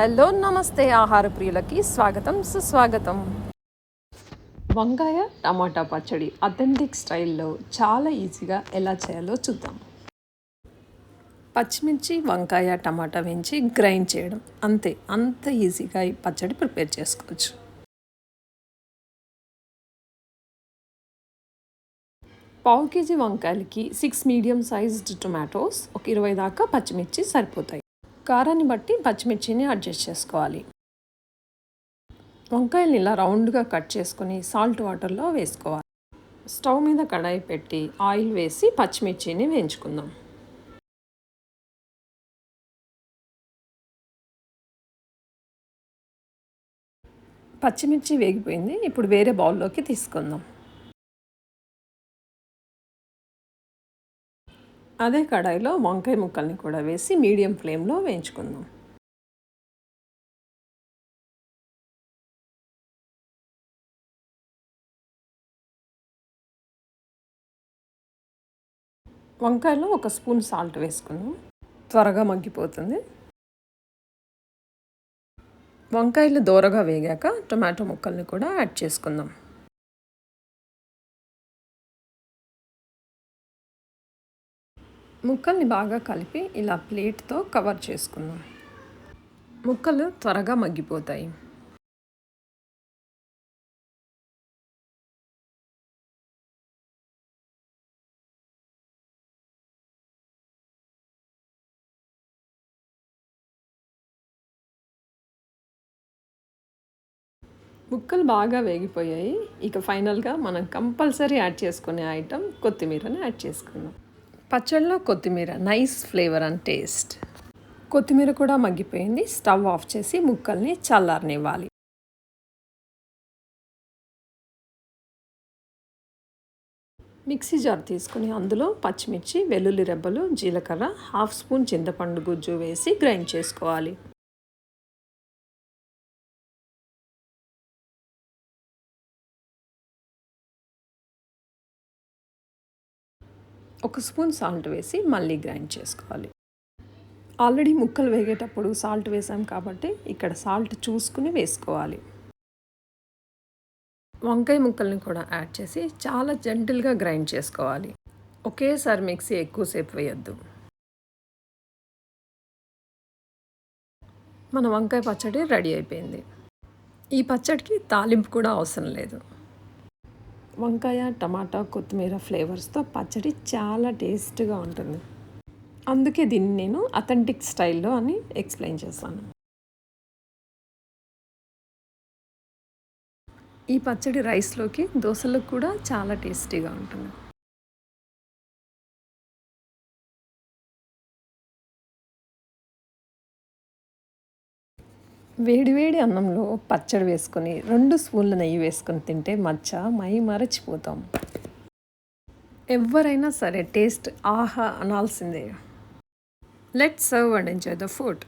Hello నమస్తే ఆహార ప్రియులకి స్వాగతం సుస్వాగతం. వంకాయ టమాటా పచ్చడి అథెంటిక్ స్టైల్లో చాలా ఈజీగా ఎలా చేయాలో చూద్దాం. పచ్చిమిర్చి వంకాయ టమాటా వేయించి గ్రైండ్ చేయడం. అంతే అంత ఈజీగా ఈ పచ్చడి ప్రిపేర్ చేసుకోవచ్చు. పావు కేజీ వంకాయలకి సిక్స్ మీడియం సైజ్డ్ టొమాటోస్ ఒక ఇరవై దాకా పచ్చిమిర్చి సరిపోతాయి. కారాన్ని బట్టి పచ్చిమిర్చిని అడ్జస్ట్ చేసుకోవాలి. వంకాయలు ఇలా రౌండ్గా కట్ చేసుకొని సాల్ట్ వాటర్లో వేసుకోవాలి. స్టవ్ మీద కడాయి పెట్టి ఆయిల్ వేసి పచ్చిమిర్చిని వేయించుకుందాం. పచ్చిమిర్చి వేగిపోయింది. ఇప్పుడు వేరే బౌల్లోకి తీసుకుందాం. అదే కడాయిలో వంకాయ ముక్కల్ని కూడా వేసి మీడియం ఫ్లేమ్లో వేయించుకుందాం. వంకాయలో ఒక స్పూన్ సాల్ట్ వేసుకుందాం. త్వరగా మగ్గిపోతుంది. వంకాయలు దూరగా వేగాక టొమాటో ముక్కల్ని కూడా యాడ్ చేసుకుందాం. ముక్కల్ని బాగా కలిపి ఇలా ప్లేట్తో కవర్ చేసుకుందాం. ముక్కలు త్వరగా మగ్గిపోతాయి. ముక్కలు బాగా వేగిపోయాయి. ఇక ఫైనల్గా మనం కంపల్సరీ యాడ్ చేసుకునే ఐటెం కొత్తిమీరని యాడ్ చేసుకుందాం. పచ్చళ్ళలో కొత్తిమీర నైస్ ఫ్లేవర్ అండ్ టేస్ట్. కొత్తిమీర కూడా మగ్గిపోయింది. స్టవ్ ఆఫ్ చేసి ముక్కల్ని చల్లారనివ్వాలి. మిక్సీ జార్ తీసుకుని అందులో పచ్చిమిర్చి వెల్లుల్లి రెబ్బలు జీలకర్ర హాఫ్ స్పూన్ చింతపండు గుజ్జు వేసి గ్రైండ్ చేసుకోవాలి. ఒక స్పూన్ సాల్ట్ వేసి మళ్ళీ గ్రైండ్ చేసుకోవాలి. ఆల్రెడీ ముక్కలు వేగేటప్పుడు సాల్ట్ వేసాం కాబట్టి ఇక్కడ సాల్ట్ చూసుకుని వేసుకోవాలి. వంకాయ ముక్కల్ని కూడా యాడ్ చేసి చాలా జెంటిల్గా గ్రైండ్ చేసుకోవాలి. ఒకేసారి మిక్సీ ఎక్కువసేపు వేయద్దు. మన వంకాయ పచ్చడి రెడీ అయిపోయింది. ఈ పచ్చడికి తాలింపు కూడా అవసరం లేదు. వంకాయ టమాటా కొత్తిమీర ఫ్లేవర్స్తో పచ్చడి చాలా టేస్ట్గా ఉంటుంది. అందుకే దీన్ని నేను అథెంటిక్ స్టైల్లో అని ఎక్స్ప్లెయిన్ చేశాను ఈ పచ్చడి రైస్లోకి దోశలకు కూడా చాలా టేస్టీగా ఉంటుంది. వేడివేడి అన్నంలో పచ్చడి వేసుకొని రెండు స్పూన్ల నెయ్యి వేసుకొని తింటే మచ్చ మై మరచిపోతాం. ఎవరైనా సరే టేస్ట్ ఆహా అనాల్సిందే. Let serve and enjoy the food